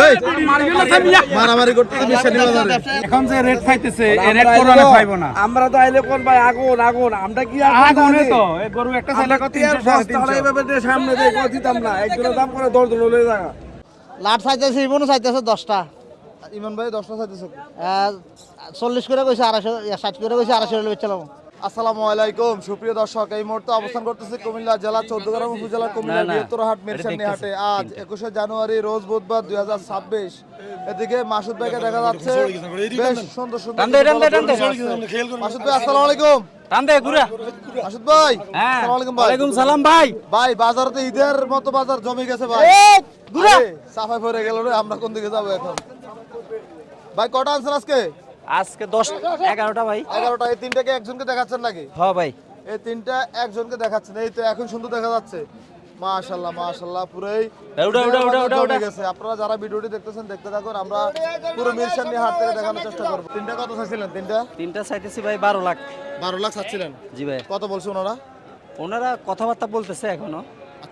এই, মারামারি করতেছে এখন যে রেট পাইতেছে এ রেট করোনা পাইবো না। আমরা তো আইলে কোন ভাই? আগুন আগুন। আমরা কি আর আগুনে তো গরু একটা চাইলে কত তিনশো সাড়ে তিনশো। এইভাবে দিয়ে সামনে দিয়ে দিতাম না? একজনের দাম করে দশ জন হলে জায়গা লাট চাইতেছে ইবনও চাইতেছে দশটা। ইমন ভাই দশটা চাইতেছে। আহ, চল্লিশ করে কইছে আড়াইশো ষাট করে কইছে আড়াইশো হলে বেচলাম আসসালামু আলাইকুম। সুপ্রিয় দর্শক এই মুহূর্তে অবস্থান করতেছি কুমিল্লা জেলা চৌদ্দগ্রাম উপজেলা কুমিল্লা বৃহত্তর হাট মিরসানি হাটে। আজ একুশে জানুয়ারি রোজ বুধবার দুই হাজার ছাব্বিশ। এদিকে মাসুদ ভাইকে দেখা যাচ্ছে। বেশ সুন্দর সুন্দর। মাসুদ ভাই আসসালামু আলাইকুম। টান দে ঘুরা। মাসুদ ভাই আসসালামু আলাইকুম ভাই। ওয়ালাইকুম সালাম ভাই। ভাই বাজারে ঈদের মতো বাজার জমে গেছে ভাই। ঘুরা। আরে, সাফাই পড়ে গেল রে আমরা কোন দিকে যাব এখন? ভাই কটা আনছেন আজকে? আজকে দশ এগারোটা ভাই। এগারোটা এই তিনটাকে একজনকে দেখাচ্ছেন নাকি? হ ভাই। এই তিনটা একজনকে দেখাচ্ছেন এই তো এখন সুন্দর দেখা যাচ্ছে। মাশাল্লাহ মাশাল্লাহ পুরোই গেছে। আপনারা যারা ভিডিওটি দেখতেছেন দেখতে থাকুন আমরা পুরো মিরসান নিয়ে হাট থেকে দেখানোর চেষ্টা করব। তিনটা কত চাইছিলেন? তিনটা? তিনটা চাইতেছি ভাই বারো লাখ। বারো লাখ চাচ্ছিলেন? জি ভাই। কত বলছে ওনারা? ওনারা কথাবার্তা বলতেছে এখনও।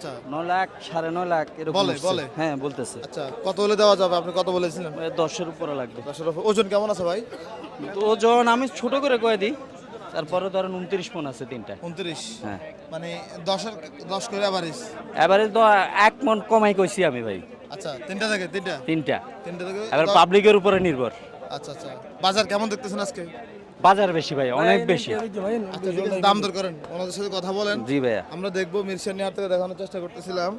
আচ্ছা। নয় লাখ সাড়ে নয় লাখ এরকম বলে, উঠছে। বলে? হ্যাঁ বলতেছে। আচ্ছা কত হলে দেওয়া যাবে? আপনি কত বলেছিলেন? দশের উপরে লাগবে। দশের। ওজন কেমন আছে ভাই? তো ওজন আমি ছোট করে কয়ে দিই। তারপরে ধরেন উনত্রিশ মন আছে তিনটা। উনত্রিশ? হ্যাঁ। মানে দশের দশ করে আবারিস এবারে তো এক মন কমাই কইছি আমি ভাই। আচ্ছা তিনটা থেকে তিনটা? তিনটা। তিনটা থেকে এবার পাবলিকের উপরে নির্ভর। আচ্ছা আচ্ছা। বাজার কেমন দেখতেছেন আজকে? বাজার বেশি ভাই অনেক বেশি। আচ্ছা দাম দর করেন ওনাদের সাথে কথা বলেন। জি ভাইয়া। আমরা দেখব মিরসানি হাট থেকে দেখানোর চেষ্টা করতেছিলাম।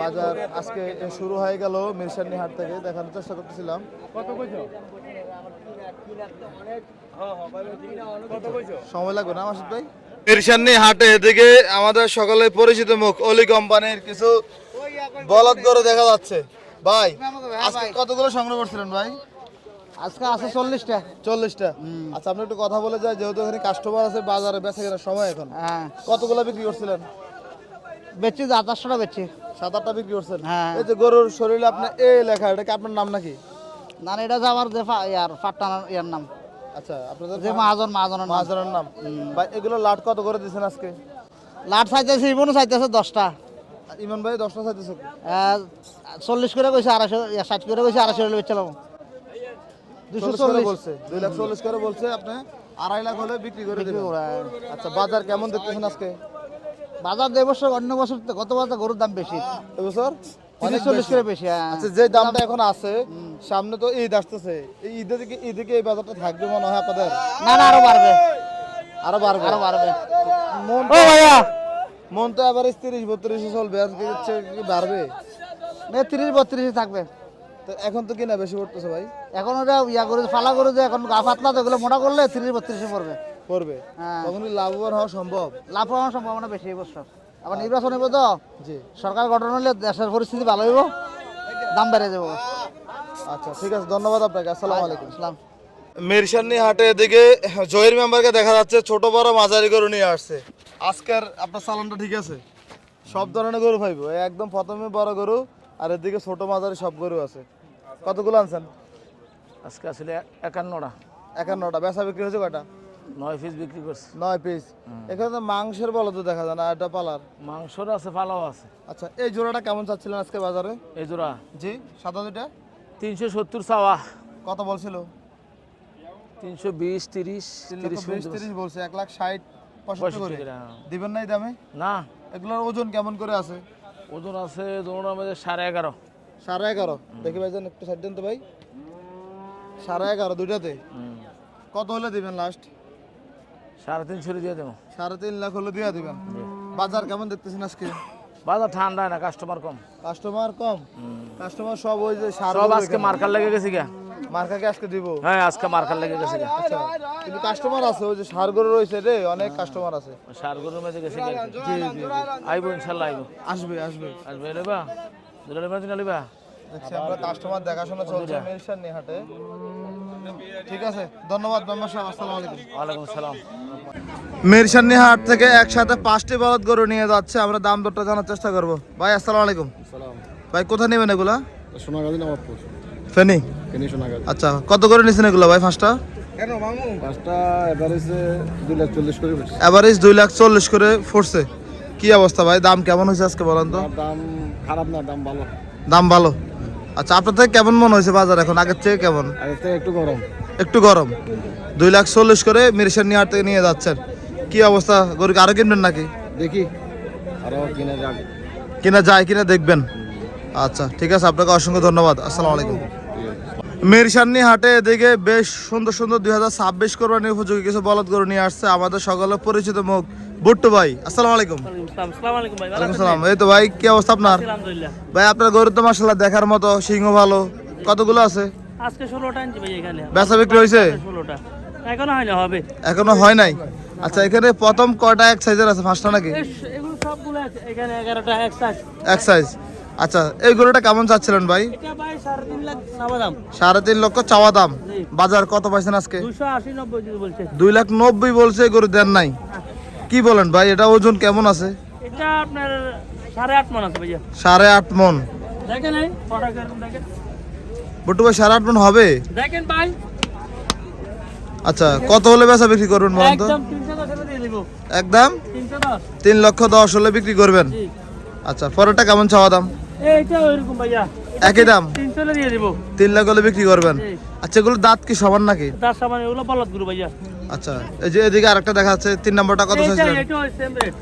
বাজার আজকে শুরু হয়ে গেল মিরসানি হাট থেকে দেখানোর চেষ্টা করতেছিলাম। সময় লাগবে না মাসুদ ভাই? মিরসানি হাটে এদিকে আমাদের সকলে পরিচিত মুখ অলি কোম্পানির কিছু বলদ গরু দেখা যাচ্ছে। ভাই আজকে কতগুলো সংগ্রহ করছিলেন ভাই? আজকে আছে চল্লিশটা। চল্লিশটা? আচ্ছা আপনি একটু কথা বলে যায় যেহেতু এখানে কাস্টমার আছে বাজারে বেচা কেনার সময় এখন। হ্যাঁ। কতগুলো বিক্রি করছিলেন? বেচছি আঠাশটা বেচছি। সাত আটটা বিক্রি করছেন? হ্যাঁ। এই যে গরুর শরীরে আপনার এ লেখা এটা কি আপনার নাম নাকি? না এটা যে আমার যে ইয়ার ফাট্টানার ইয়ার নাম। আচ্ছা আপনাদের যে মাহাজন মাহাজনের মহাজনের নাম। ভাই এগুলো লাট কত করে দিয়েছেন আজকে? লাট চাইতেছে ইবনও চাইতেছে দশটা। ইমন ভাই দশটা চাইতেছে। চল্লিশ করে কইছে আড়াইশো ষাট করে কইছে আড়াইশো বেচলাম দুশো চল্লিশ করে চল্লিশ। বলছে দুই লাখ চল্লিশ করে বলছে আপনি আড়াই লাখ হলে বিক্রি করে দেবেন। আচ্ছা বাজার কেমন দেখতেছেন আজকে? বাজার দেড় বছর অন্য বছর গত বছর গরুর দাম বেশি। এবছর? অনেক চল্লিশ করে বেশি হ্যাঁ। আচ্ছা যে দামটা এখন আছে সামনে তো ঈদ আসতেছে। এই ঈদে কি এই বাজারটা থাকবে মনে হয় আপনাদের? না না আরও বাড়বে। আরও বাড়বে? আরও বাড়বে। মন ও ভাইয়া! মন তো এবার তিরিশ বত্রিশে চলবে আজকে কি বাড়বে? তিরিশ বত্রিশে থাকবে। তো এখন তো কিনা বেশি পড়তেছে ভাই? এখন ওটা ইয়া করে ফালা করে যে এখন গা পাতলা তো এগুলো মোটা করলে তিরিশ বত্রিশে পড়বে। পড়বে। হ্যাঁ। তখন কি লাভবান হওয়া সম্ভব। লাভ হওয়ার সম্ভাবনা বেশি এই বছর। আবার নির্বাচন হইব তো? জি। সরকার গঠন হলে দেশের পরিস্থিতি ভালো হইব দাম বেড়ে যাব। আচ্ছা ঠিক আছে ধন্যবাদ আপনাকে আসসালামু আলাইকুম ইসলাম মিরসানি হাটে এদিকে জহির মেম্বারকে দেখা যাচ্ছে ছোট বড় মাঝারি গরু নিয়ে আসছে। আজকের আপনার চালানটা ঠিক আছে? সব ধরনের গরু পাইব একদম প্রথমে বড় গরু আর এদিকে ছোট মাঝারি সব গরু আছে। কতগুলো আনছেন? আজকে আসলে একান্নটা। একান্নটা। বেচা বিক্রি হয়েছে কয়টা? নয় পিস বিক্রি করছে। নয় পিস। এখানে তো মাংসের বলো তো দেখা যায় না এটা পালার। মাংসর আছে পালাও আছে। আচ্ছা এই জোড়াটা কেমন চাচ্ছিলেন আজকে বাজারে? এই জোড়া? জি সাদা দুটা তিনশো সত্তর চাওয়া। কত বলছিল? তিনশো বিশ তিরিশ তিরিশ তিরিশ বলছে। এক লাখ ষাট পঁয়ষট্টি হ্যাঁ। দিবেন নাই দামে? না। এগুলোর ওজন কেমন করে আছে? ওজন আছে ধরুন আমাদের সাড়ে এগারো। সাড়ে এগারো। দেখি ভাই যান একটু সাইড দেন তো ভাই। সাড়ে এগারো দুইটাতে? কত হলে দিবেন লাস্ট সাড়ে তিন তিনশো দিয়ে দেবো। সাড়ে তিন লাখ হলে দিয়ে দিবেন? বাজার কেমন দেখতেছেন আজকে? বাজার ঠান্ডা না কাস্টমার কম। কাস্টমার কম? কাস্টমার সব ওই যে সব আজকে মার্কার লেগে গেছে গা মার্কাকে আজকে দিব। হ্যাঁ আজকে মার্কার লেগে গেছে। আচ্ছা কিন্তু কাস্টমার আছে ওই যে সার গরু রয়েছে রে অনেক কাস্টমার আছে। সারগরুর মধ্যে গেছে জি জি জি। আইবো ইনশাল্লাহ আইবো। আসবে আসবে। আসবে দেখছি আমরা কাস্টমার দেখাশোনা চলছে হাটে ঠিক আছে ধন্যবাদ মেম্বার সাহেব আসসালামু আলাইকুম। ওয়ালাইকুম সালাম। মিরসানি হাট থেকে একসাথে পাঁচটি বলদ গরু নিয়ে যাচ্ছে আমরা দাম দরটা জানার চেষ্টা করব। ভাই আসসালামু আলাইকুম। ভাই কোথায় নেবেন এগুলা? সোনাগাজী নবাবপুর। ফেনি। আচ্ছা কত করে নিছেন এগুলো ভাই পাঁচটা? পাঁচটা এভারেজে দুই লাখ চল্লিশ করে পড়ছে। এভারেজ দুই লাখ চল্লিশ করে পড়ছে। কি অবস্থা ভাই? দাম কেমন হয়েছে আজকে বলেন তো? দাম খারাপ না দাম ভালো। দাম ভালো। আচ্ছা আপনার থেকে কেমন মনে হয়েছে বাজার এখন? আগের থেকে কেমন? আগের থেকে একটু গরম। একটু গরম। দুই লাখ চল্লিশ করে মিরসের নিয়ে হাট থেকে নিয়ে যাচ্ছেন। কি অবস্থা? গরুকে আরও কিনবেন নাকি? দেখি। আরও কিনে যাক। কিনা যায় কিনা দেখবেন। আচ্ছা ঠিক আছে আপনাকে অসংখ্য ধন্যবাদ। আসসালামু আলাইকুম। মিরসান্নি হাটে এদিকে বেশ সুন্দর সুন্দর দুই হাজার ছাব্বিশ কোরবানি উপযোগী কিছু বলদ গরু নিয়ে আসছে আমাদের সকলের পরিচিত মুখ। বুট্টু ভাই আসসালামু আলাইকুম। আসসালামু আলাইকুম সালাম। এই তো ভাই কি অবস্থা আপনার? ভাই আপনার গরু তো মাসাল্লাহ দেখার মতো সিংহ ভালো। কতগুলো আছে? আজকে ষোলোটা আনছি ভাই এখানে। বেচা বিক্রি হয়েছে? ষোলোটা। এখনও হয় না হবে। এখনও হয় নাই? আচ্ছা এখানে প্রথম কয়টা এক সাইজের আছে? পাঁচটা নাকি? এগুলো সবগুলো আছে এখানে এগারোটা এক সাইজ এক সাইজ আচ্ছা এই গরুটা কেমন চাচ্ছিলেন ভাই? সাড়ে তিন লক্ষ চাওয়া দাম। বাজার কত পাইছেন আজকে? দুই লাখ নব্বই বলছে গরু দেন নাই। কি বলেন ভাই এটা ওজন কেমন আছে? আপনার সাড়ে আট মন বটু ভাই সাড়ে আট মন হবে? আচ্ছা কত হলে বেচা বিক্রি করবেন বলেন তো? একদম তিন লক্ষ দশ হলে বিক্রি করবেন? আচ্ছা পরেরটা কেমন চাওয়া দাম? এইটা ওইরকম ভাইয়া। একই দাম? তিনশো দিয়ে দিব। তিন লাখ হলে বিক্রি করবেন? আচ্ছা এগুলো দাঁত কি সমান নাকি? তার সামান এগুলো বলত গুরু ভাইয়া। আচ্ছা এই যে এদিকে আরেকটা দেখা যাচ্ছে তিন নম্বরটা কত এইটা চাইছিলেন? এটা সেম রেট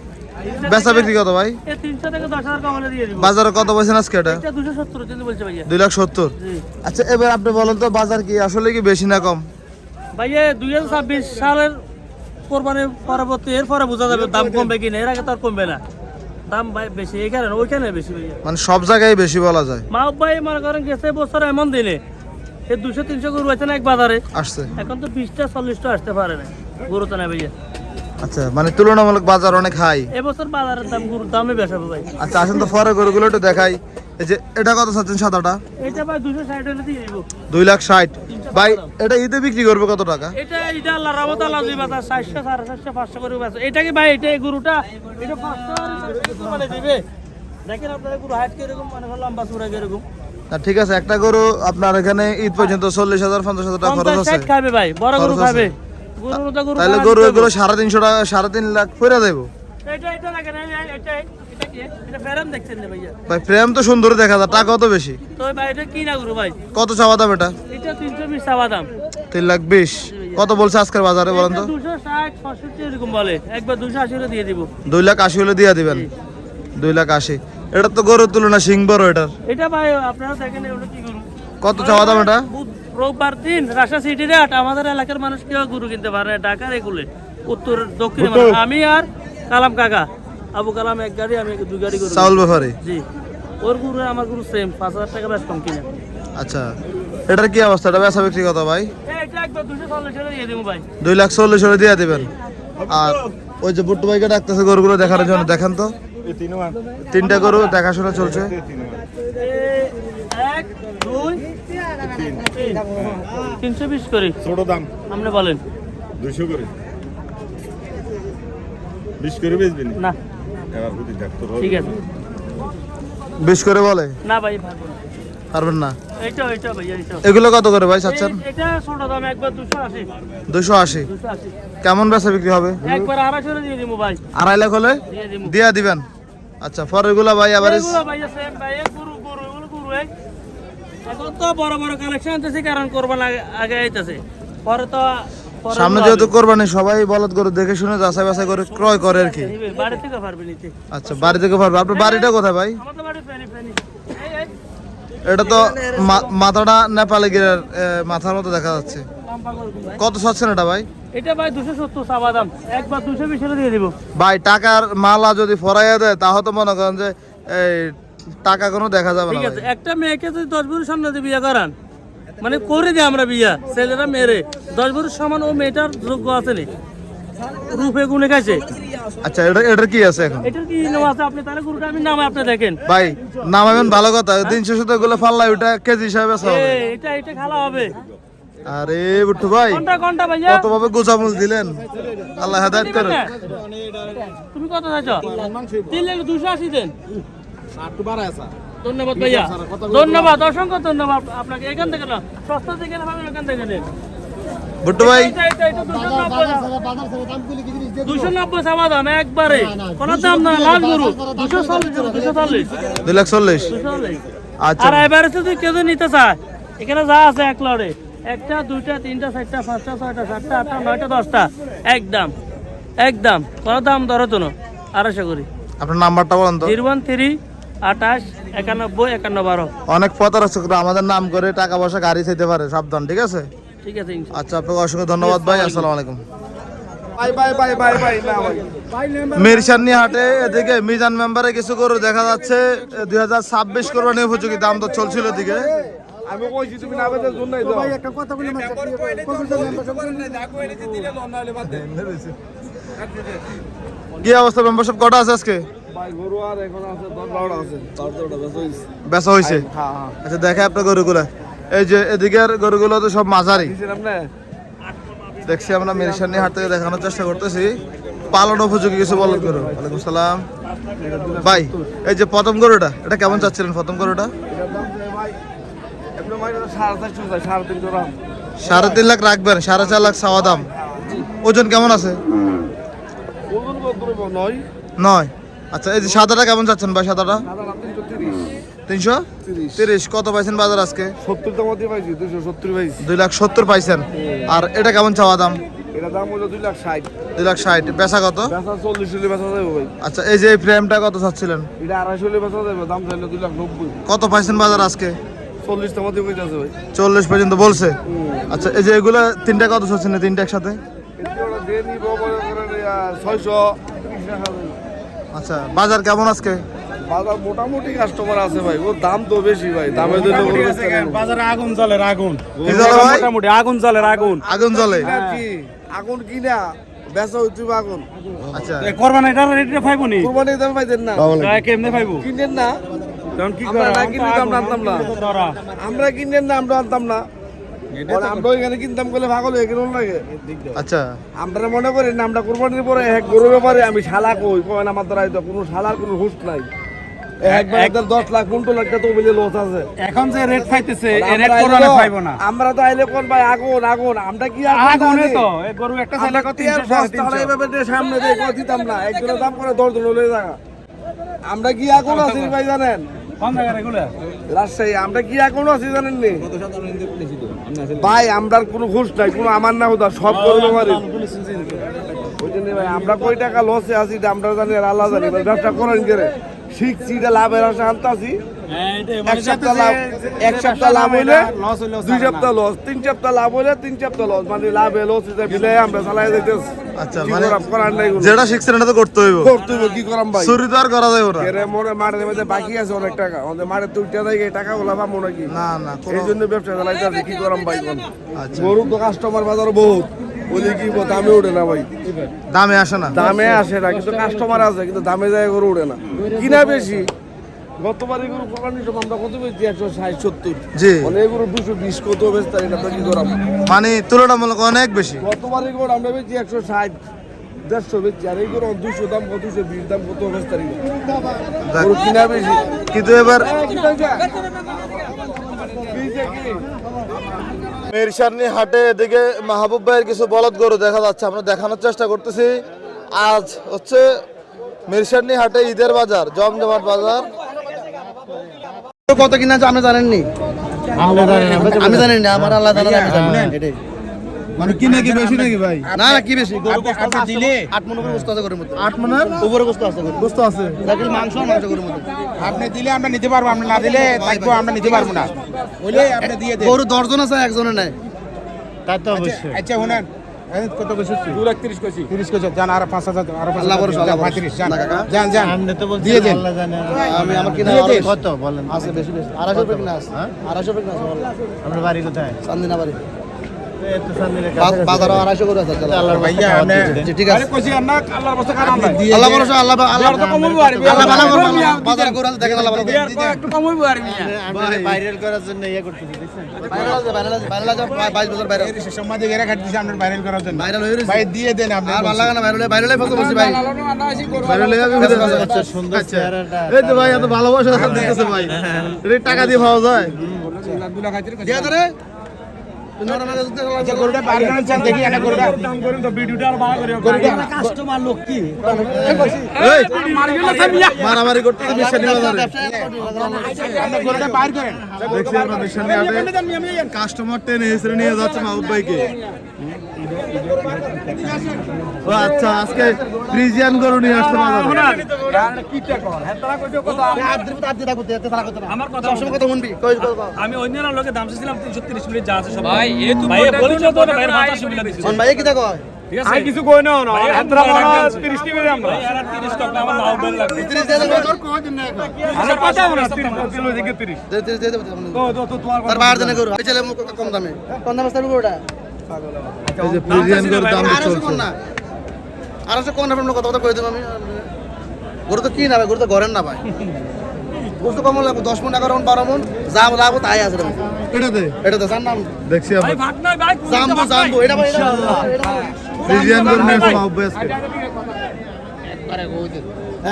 বেচা বিক্রি কত ভাই? এই তিনশো থেকে দশ হাজার কম দিয়ে দিব। বাজারে কত পাইছেন আজকে এটা? এটা দুশো সত্তর যদি বলছে ভাইয়া। দুই লাখ সত্তর। জি। আচ্ছা এবার আপনি বলেন তো বাজার কি আসলে কি বেশি না কম? ভাইয়া দুই হাজার ছাব্বিশ সালের কোরবানির পরবর্তী এরপরে বোঝা যাবে দাম কমবে কিনা এর আগে তো আর কমবে না। দাম ভাই বেশি এখানে ওইখানে বেশি মানে সব জায়গায় বেশি বলা যায়। মা ভাই মনে করেন গেছে বছর এমন দিনে এই দুশো তিনশো গরু আছে না এক বাজারে। আসছে। এখন তো বিশটা চল্লিশটা আসতে পারে না গরু তো না ভাইয়া আচ্ছা মানে তুলনামূলক বাজার অনেক হাই এবছর বাজারের দাম গরুর দামে বেশি ভাই। আচ্ছা আসেন তো ফরে গরুগুলো একটু দেখাই। এই যে এটা কত চাচ্ছেন সাদাটা? এটা ভাই দুশো ষাট হলে দিয়ে দিব। দুই লাখ ষাট। ভাই এটা ঈদে বিক্রি করবে কত টাকা? এটা এটা আল্লাহ রহমত আল্লাহ দুই বাজার চারশো সাড়ে করে বেচে এটা কি ভাই এটা গরুটা? এটা পাঁচশো মানে দিবে। দেখেন আপনার গরু হাইট মানে লম্বা চূড়া ঠিক আছে একটা গরু আপনার এখানে ঈদ পর্যন্ত চল্লিশ হাজার পঞ্চাশ হাজার টাকা খরচ আছে। খাবে ভাই বড় গরু খরচ আছে। খাবে। গরু তো গরু তাহলে গরু এগুলো হবে। সাড়ে তিনশো টাকা সাড়ে তিন লাখ ফেরা দেবো। এটা এটা না ভাই প্রেম তো সুন্দর দেখা যায় টাকাও তো বেশি। তো ভাই এটা কি না গরু ভাই? কত চাওয়া দাম এটা? এটা চাওয়া দাম। লাখ বিশ। কত বলছে আজকের বাজারে বলেন তো? দুশো ষাট ছষট্টি এরকম বলে। একবার দুশো আশি হলে দিয়ে দিব। দুই লাখ আশি হলে দিয়ে দিবেন। দুই লাখ আশি। এটা তো গরুর তুলনা সিং বড় এটার। এটা ভাই আপনারা দেখেন কি গরু। কত চাওয়া দাম এটা? রোববার দিন রাজশাহী সিটি রেট আমাদের এলাকার মানুষ কেউ গরু কিনতে পারে না ঢাকার এগুলো উত্তর দক্ষিণে। আমি আর কালাম কাকা। আবু কালাম এক গাড়ি আমি দুই গাড়ি গরু। চাউল ব্যাপারে জি। ওর গরু আমার গরু সেম পাঁচ হাজার টাকা বেশ কম কিনে। আচ্ছা। এটার কি অবস্থা? এটা বেচা বিক্রি কত ভাই? দুশো দুই লাখ চল্লিশ হলে দিয়ে দিবেন। আর ওই যে বুট্টু ভাইকে ডাকতেছে গরুগুলো দেখার জন্য দেখেন তো। তিনটা গরু দেখাশোনা চলছে। এক দুই তিন তিনশো বিশ করি। ছোট দাম। আপনি বলেন। দুইশো করে। বিশ করে বেচবেন? না। ঠিক আছে। বিশ করে বলে? না ভাই পারবেন না? এগুলো কত করে ভাই চাচ্ছেন? এটা ছোট দাম একবার কেমন বেচা বিক্রি হবে? একবার আড়াইশো হলে দিয়ে দিব ভাই। আড়াই লাখ হলে? দিয়ে দিবেন। আচ্ছা ভাই আবার এগুলো সেম ভাই এই গরু গরু এগুলো গরু এখন তো বড় বড় কালেকশন আনতেছি কারণ করবার আগে আইতেছে। পরে তো পরে সামনে যেহেতু। কোরবানি সবাই বলদ গরু দেখে শুনে যাচাই বাছাই করে ক্রয় করে আর কি। বাড়ি থেকে পারবে নিতে। আচ্ছা বাড়ি থেকে পারবে আপনার বাড়িটা কোথায় ভাই? আমাদের বাড়ি ফেনি ফেনি। এই এই। এটা তো মাথাটা নেপালে গিরার মাথার মতো দেখা যাচ্ছে। কত চাচ্ছেন এটা ভাই? এটা ভাই দুশো সত্তর চাওয়া দাম একবার দিয়ে দিব। ভাই টাকার মালা যদি ফরাইয়া দেয় তাহলে তো মনে করেন যে এই টাকা কোনো দেখা যাবে না ঠিক আছে। একটা মেয়েকে যদি দশ বছর সামনে দিয়ে বিয়ে করান মানে করে দিই আমরা বিয়া। ছেলেরা মেরে। দশ বছর সমান ও মেয়েটার যোগ্য আছে নি। রূপে গুনে খাইছে আচ্ছা এটা এটার কি আছে এখন? এটার কি নাম আছে? আপনি তাহলে গরুটা আমি নামে আপনি দেখেন। ভাই নামাবেন ভালো কথা। দিনশো শতগুলো ফাল্লাই ওটা কেজি হিসাবে হবে। এটা এটা খালা হবে। আরে বুট্টু ভাই কোনটা কোনটা ভাইয়া। কত ভাবে গোজামুল দিলেন? আল্লাহ হেদায়ত দিবেন করে না? তুমি কত চাইছো? তিন লাখ দুশো আশি দেন। ধন্যবাদ ভাইয়া। ধন্যবাদ অসংখ্য ধন্যবাদ আপনাকে। এখান থেকে না সস্তা থেকে পাবেন নেন ভাই। দুশো নব্বই দুশো চাওয়া দাম একবারে। কোনো দাম না লাল গরু। দুশো চল্লিশ দুশো চল্লিশ। দুই লাখ চল্লিশ। আচ্ছা। আর এবারে যদি কেউ নিতে চায় এখানে যা আছে এক লড়ে। একটা দুইটা তিনটা চারটা পাঁচটা ছয়টা সাতটা আটটা নয়টা দশটা। একদম একদম। কোনো দাম ধরো তো আড়াইশো করি। আপনার নাম্বারটা বলেন তো। জিরো ওয়ান থ্রি আঠাশ একানব্বই একান্ন বারো অনেক প্রতারক আমাদের নাম করে টাকা পয়সা গাড়ি চাইতে পারে। সাবধান ঠিক আছে? ঠিক আছে আচ্ছা আপনাকে অসংখ্য ধন্যবাদ ভাই। আসসালামু আলাইকুম। Bye bye bye bye bye না ভাই মিরসানি হাটে এদিকে মিজান মেম্বারে কিছু গরু দেখা যাচ্ছে। দুই হাজার ছাব্বিশ কোরবানি উপযোগী। দাম তো চলছিল এদিকে। আমি কইছি তুমি না বেদের জন্য তো ভাই একটা কি অবস্থা মেম্বারশিপ কটা আছে আজকে? বেচা হয়েছে হ্যাঁ হ্যাঁ আচ্ছা দেখে আপনার গরুগুলো। এই যে এদিকের গরুগুলো তো সব মাঝারি। দেখছি আমরা মিরসানি হাট থেকে দেখানোর চেষ্টা করতেছি। পালন উপযোগী কিছু বলদ গরু। ওয়ালাইকুম সালাম। ভাই এই যে প্রথম গরুটা এটা কেমন চাচ্ছিলেন প্রথম গরুটা? সাড়ে তিন লাখ রাখবেন সাড়ে চার লাখ চাওয়া দাম। ওজন কেমন আছে? নয়। আচ্ছা এই যে সাদাটা কেমন চাচ্ছেন ভাই সাদাটা? তিনশো? তিরিশ। কত পাইছেন বাজার আজকে? সত্তর দাম দিয়ে পাইছি দুশো সত্তর পাইছি। দুই লাখ সত্তর পাইছেন। আর এটা কেমন চাওয়া দাম? এটা দাম হলো দুই লাখ ষাট। দুই লাখ ষাট। বেচা কত? বেচা চল্লিশ হলে বেচা যাবে ভাই। আচ্ছা এই যে এই ফ্রেমটা কত চাচ্ছিলেন? এটা আড়াইশো হলে বেচা যাবে দাম চাইলে দুই লাখ নব্বই। কত পাইছেন বাজার আজকে? চল্লিশ ভাই। চল্লিশ পর্যন্ত বলছে? আচ্ছা এই যে এগুলো তিনটা কত চাচ্ছেন তিনটা একসাথে? ছয়শো। আচ্ছা বাজার কেমন আজকে? বাজার মোটামুটি কাস্টমার আছে ভাই। ওর দাম তো বেশি ভাই পারব। না। বাজারে আগুন আগুন। জ্বলে ভাই? মোটামুটি আগুন জ্বলের আগুন। আগুন জ্বলে? কি? আগুন কি না? বেচা হইতে আগুন। আচ্ছা। করবান এটা রেটে পাইবো নি? কুরবানি দাম পাইতেন না। গায়ে কেমনে পাইবো? কিনেন না। তখন কি আমরা কিনলে দাম আনতাম না। ধরা। আমরা কিনেন না আমরা আনতাম না। আমরা ওইখানে কিনতাম করলে ভাগল হয়ে গেল লাগে আচ্ছা। আমরা মনে করি না কোরবানির পরে এক গরুর ব্যাপারে আমি শালা কই কয় আমার দ্বারা কোনো শালার কোনো হুশ নাই। একবার একবার দশ লাখ পনেরো লাখ টাকা তো মিলে লস আছে। এখন যে রেট পাইতেছে এই আমরা রেট আইলে করবানে তো- পাইবো না। আমরা তো আইলে কোন ভাই আগুন আগুন আমরা কি আগুনে তো গরু একটা চাইলে কত তিনশো সাড়ে তিনশো। এইভাবে দিয়ে সামনে দিতাম না একজনের দাম করে দশ জন আমরা কি আগুন আছি ভাই জানেন? রাজশাহী আমরা কি এখনও আছি জানেন নি? ভাই আমরা কোনো ঘুষ নাই কোনো আমার না হতো সব করব পারি ভাই আমরা কয় টাকা লসে আছি আমরা জানি আর আল্লাহ জানি ব্যবসা করেন করে। শিখছি এটা লাভের আশা আনতে আছি। এক সপ্তাহ লাভ এক সপ্তাহ লাভ হইলে দুই সপ্তাহ লস তিন সপ্তাহ লাভ হইলে তিন সপ্তাহ লস মানে লাভে লস এটা মিলে আমরা চালাই যাইতেছি। আচ্ছা মানে। যেটা শিখছেন এটা তো করতে হইব। করতে হবে, কি করাম ভাই? চুরি তো আর করা যাবে না। এরে মনে মাঠের মধ্যে বাকি আছে অনেক টাকা। আমাদের মাঠে তুলতে দেয় এই টাকাগুলো পাবো নাকি? না না এই জন্য ব্যবসা চালাইতে আছে কি করাম ভাই কোন আচ্ছা। গরু তো কাস্টমার বাজার বহুত। ওই কি দামে ওঠে না ভাই। দামে আসে না। দামে আসে না কিন্তু কাস্টমার আছে কিন্তু দামে যায় গরু ওঠে না। কিনা বেশি? গতবারে গরু কোরবানির সময় আমরা কত বেশি একশো ষাট সত্তর। জি। অনেক গরু দুশো বিশ কত বেচতে এটা তো কি করাম মানে তুলনামূলক অনেক বেশি। গতবারে গরু আমরা বেশি একশো ষাট দেড়শো বেচছি আর দুশো দাম কত দুশো বিশ দাম কত বেচতে দেখ, গরু কিনা বেশি? কিন্তু এবার মিরসানি হাটে এদিকে মাহবুব ভাইয়ের কিছু বলদ গরু দেখা যাচ্ছে আমরা দেখানোর চেষ্টা করতেছি। আজ হচ্ছে মিরসানি হাটে ঈদের বাজার জমজমাট বাজার। কত কিনা আছে আপনি জানেননি। আমি জানি না। আমার আল্লাহ জানেন আমি জানি না এটাই। মানে কি নাকি বেশি নাকি ভাই? না না কি বেশি? গরু গোস্ত আছে দিলে। আট মন উপরে গোস্ত আছে গরুর মধ্যে। আট মনের? উপরে গোস্ত আছে গরু আছে। দেখলে মাংস আর মাংস গরুর মধ্যে। আপনি দিলে আমরা নিতে পারব আপনি না দিলে থাকব আমরা নিতে পারব না। বলে আপনি দিয়ে দেন গরু দশজন আছে একজনে নাই। আচ্ছা শুনেন। কত কইছিস দু লাখ তিরিশ কইছি। তিরিশ কইছি যান আর পাঁচ হাজার আর পাঁচ আল্লাহ ভরসা, আল্লাহ। পঁয়ত্রিশ যান না কাকা। যান যান দিয়ে দেন। আমি আমার কিনা দিয়ে। কত বলেন? আছে বেশি বেশি। আড়াইশো আছে। কিনা আছে আপনার বাড়ি কোথায়? চান্দিনা বাড়ি। বাজারও আড়াইশো করে আছে ঠিক আছে আল্লাহ ভরসা আল্লাহ আল্লাহ আল্লাহ ভালো করবে বাজারে গরু আছে দেখেন আল্লাহ ভালো করবে ভাইরাল করার জন্য ইয়ে করতেছি হয়ে ভালো। আচ্ছা ভালোবাসা ভাই টাকা দিয়ে পাওয়া যায় মারামারি করতেছে মিশানি বাজারে। আপনি গরুটা বাইর করেন। দেখছি আমরা মিশানি হাটে কাস্টমার টেনে হেসে নিয়ে যাচ্ছে মাহবুব ভাইকে। ও আচ্ছা আজকে ফ্রিজিয়ান গরু নিয়ে কই। আমি অন্যান্য লোকের দাম চাইছিলাম তিনশো তিরিশ মিনিট যা আছে সব ভাই এ তো ভাই বলি তো না ভাই মাথা সুবিধা দিছি কোন ভাই কি দেখো ঠিক আছে কিছু কই না না এতরা মনে 30 টি বেরে আমরা 30 টাকা আমার নাও বেল লাগবে 30 দিয়ে দেবো আচ্ছা কথা না 30 কিলো থেকে 30 দে দে দে দেবো তার বাইরে দেনে করো এই ছেলে কম দামে কম দামে স্টার্ট করো এই যে ফ্রিজিয়ান গরুর দাম চলছে কোন আপনার কথা কথা কই দেবো আমি গরু তো কি না ভাই গরু তো ঘরের না ভাই লাগবে দশ মন এগারো মন বারো মন যা যাব তাই আছে। এটাতে? এটা নাম। দেখছি আমরা জাম্বু জাম্বু এটা ভাই এটা ফ্রিজিয়ান নিয়ে আসছে মাহবুব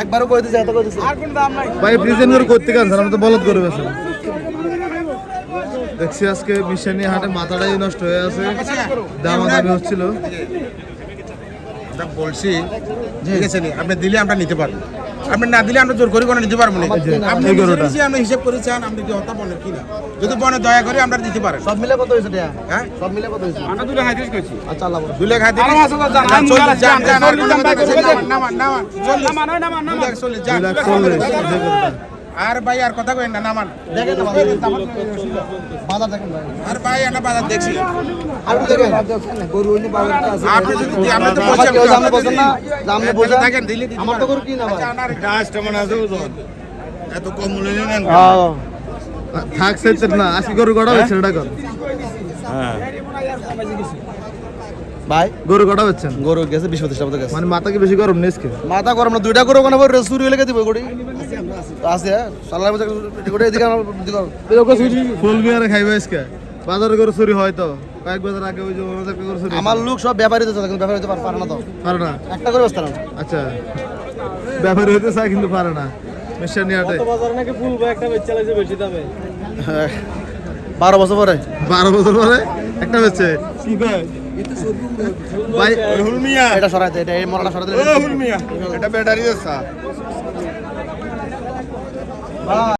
একবারও কই দিছে এত কই দিছে ভাই ফ্রিজিয়ান গরু করতে তো বলদ বেছে দেখছি আজকে মিশানি হাটে মাথাটাই নষ্ট হয়ে আছে। দামাদামি হচ্ছিল। বলছি ঠিক আছে আপনি দিলে আমরা নিতে পারব। আপনি না দিলে আমরা জোর করি কোনো নিতে পারব না। আপনি নিজে। নিজে হিসাব করে চান আপনি কি হতা বলেন কি না? যদি বনে দয়া করে আমরা দিতে পারেন। সব মিলে কত হয়েছে হ্যাঁ? সব মিলে কত হয়েছে? আমরা দুটো হাইতিস করছি। আচ্ছা আল্লাহ দুই লাখ হাইতিস চল্লিশ যান যান আর কোনো কথা বলছেন না, নামান নামান চল্লিশ। দুই লাখ চল্লিশ যান দুই লাখ চল্লিশ। এই গরুটা। আর ভাই আর কথা কই না নামান। দেখেন তো বাজার দেখেন ভাই। আর ভাই আমরা বাজার দেখছি। আর দেখেন গরু হইনি বাজারটা আছে। আপনি যদি আপনি তো আমার বলছেন না যে আপনি বলছেন। থাকেন দিলে দিতে আমার তো গরু কি না ভাই কাস্টমার আছে ওজন এত কম মূল্যে নেন থাক সেটা না আজকে গরু কটা বেচছেন এটা কর। ভাই গরু কটা বেচছেন? গরু গেছে বিশ পঁচিশটা মতো গেছে। মানে মাথা কি বেশি গরম নেসকে মাথা গরম না দুইটা গরু ওখানে চুরি হলে দিব গড়ি আছে হ্যাঁ সাল্লাহ বছর গড়ি এদিকে ফুল বিয়ারে খাইবে আজকে। বাজারে গরু চুরি হয় তো। কয়েক বছর আগে ওই যে একটা গরু চুরি আমার লোক সব ব্যাপারী তো কিন্তু ব্যাপারী হতে পারে না তো। পারে না? একটা করে বসতে না। আচ্ছা। ব্যাপারী হতে চায় কিন্তু পারে না। মিশানি হাটে বারো বছর পরে। বারো বছর পরে একটা বেচছে? কি কয়? ভাই হুলমিয়া এটা সরাইতে এটা এই মরাটা সরাইতে হুলমিয়া এটা ব্যাটারি আছে